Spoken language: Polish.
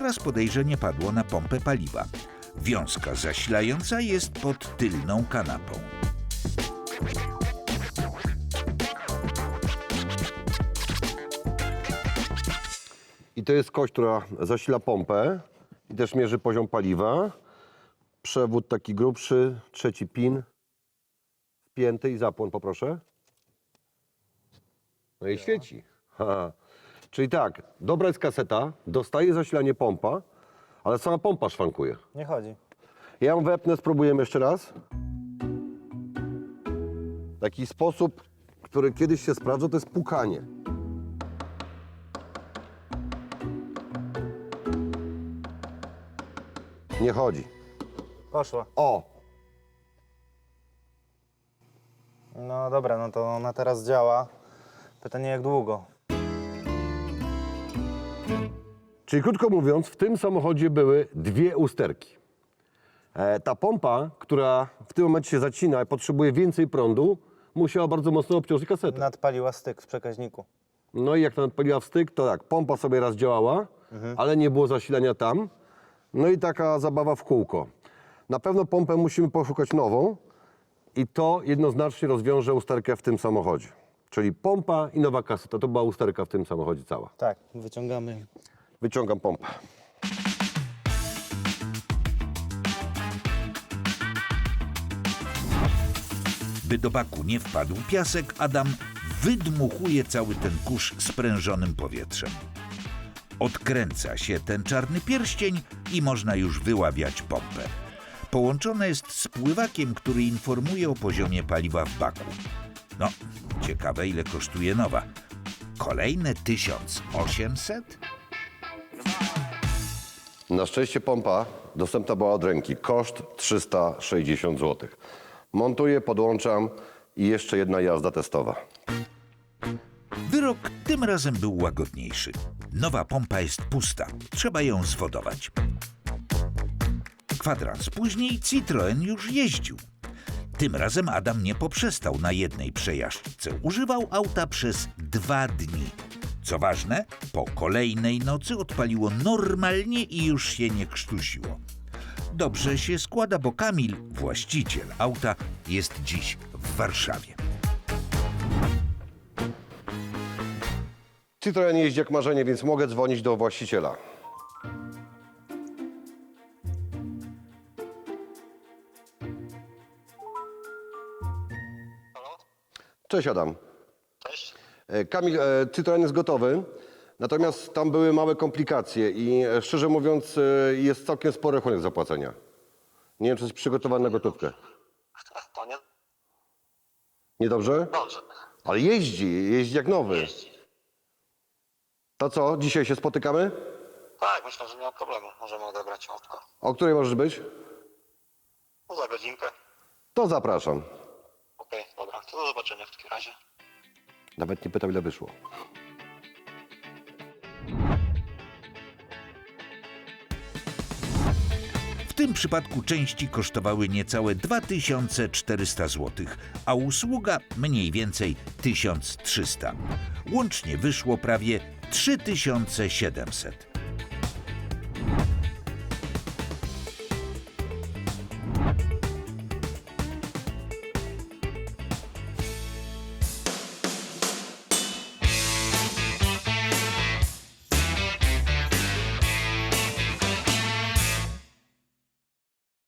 Teraz podejrzenie padło na pompę paliwa. Wiązka zasilająca jest pod tylną kanapą. I to jest kość, która zasila pompę i też mierzy poziom paliwa. Przewód taki grubszy, trzeci pin wpięty i zapłon poproszę. No i świeci. Ha. Czyli tak, dobra jest kaseta, dostaje zasilanie pompa, ale sama pompa szwankuje. Nie chodzi. Ja ją wepnę, spróbujemy jeszcze raz. Taki sposób, który kiedyś się sprawdza, to jest pukanie. Nie chodzi. Poszło. O! No dobra, no to ona teraz działa. Pytanie jak długo? Czyli krótko mówiąc, w tym samochodzie były dwie usterki. E, ta pompa, która w tym momencie się zacina i potrzebuje więcej prądu, musiała bardzo mocno obciążyć kasetę. Nadpaliła styk w przekaźniku. No i jak to nadpaliła w styk, to tak, pompa sobie raz działała, ale nie było zasilania tam. No i taka zabawa w kółko. Na pewno pompę musimy poszukać nową i to jednoznacznie rozwiąże usterkę w tym samochodzie. Czyli pompa i nowa kaseta, to była usterka w tym samochodzie cała. Tak, wyciągamy. Wyciągam pompę. By do baku nie wpadł piasek, Adam wydmuchuje cały ten kurz sprężonym powietrzem. Odkręca się ten czarny pierścień i można już wyławiać pompę. Połączone jest z pływakiem, który informuje o poziomie paliwa w baku. No, ciekawe ile kosztuje nowa. Kolejne 1800? Na szczęście pompa dostępna była od ręki. Koszt 360 zł. Montuję, podłączam i jeszcze jedna jazda testowa. Wyrok tym razem był łagodniejszy. Nowa pompa jest pusta, trzeba ją zwodować. Kwadrans później Citroen już jeździł. Tym razem Adam nie poprzestał na jednej przejażdżce. Używał auta przez dwa dni. Co ważne, po kolejnej nocy odpaliło normalnie i już się nie krztusiło. Dobrze się składa, bo Kamil, właściciel auta, jest dziś w Warszawie. Citroen jeździ jak marzenie, więc mogę dzwonić do właściciela. Cześć Adam. E, Kamil, e, Citroen jest gotowy, natomiast tam były małe komplikacje i e, szczerze mówiąc jest całkiem spory rachunek zapłacenia. Nie wiem, czy jest przygotowany na gotówkę. To nie Niedobrze? dobrze. Ale jeździ, jeździ jak nowy. Jeździ. To co, dzisiaj się spotykamy? Tak, myślę, że nie ma problemu. Możemy odebrać autko. O której możesz być? No za godzinkę. To zapraszam. Nawet nie pytam, ile wyszło. W tym przypadku części kosztowały niecałe 2400 zł, a usługa mniej więcej 1300. Łącznie wyszło prawie 3700.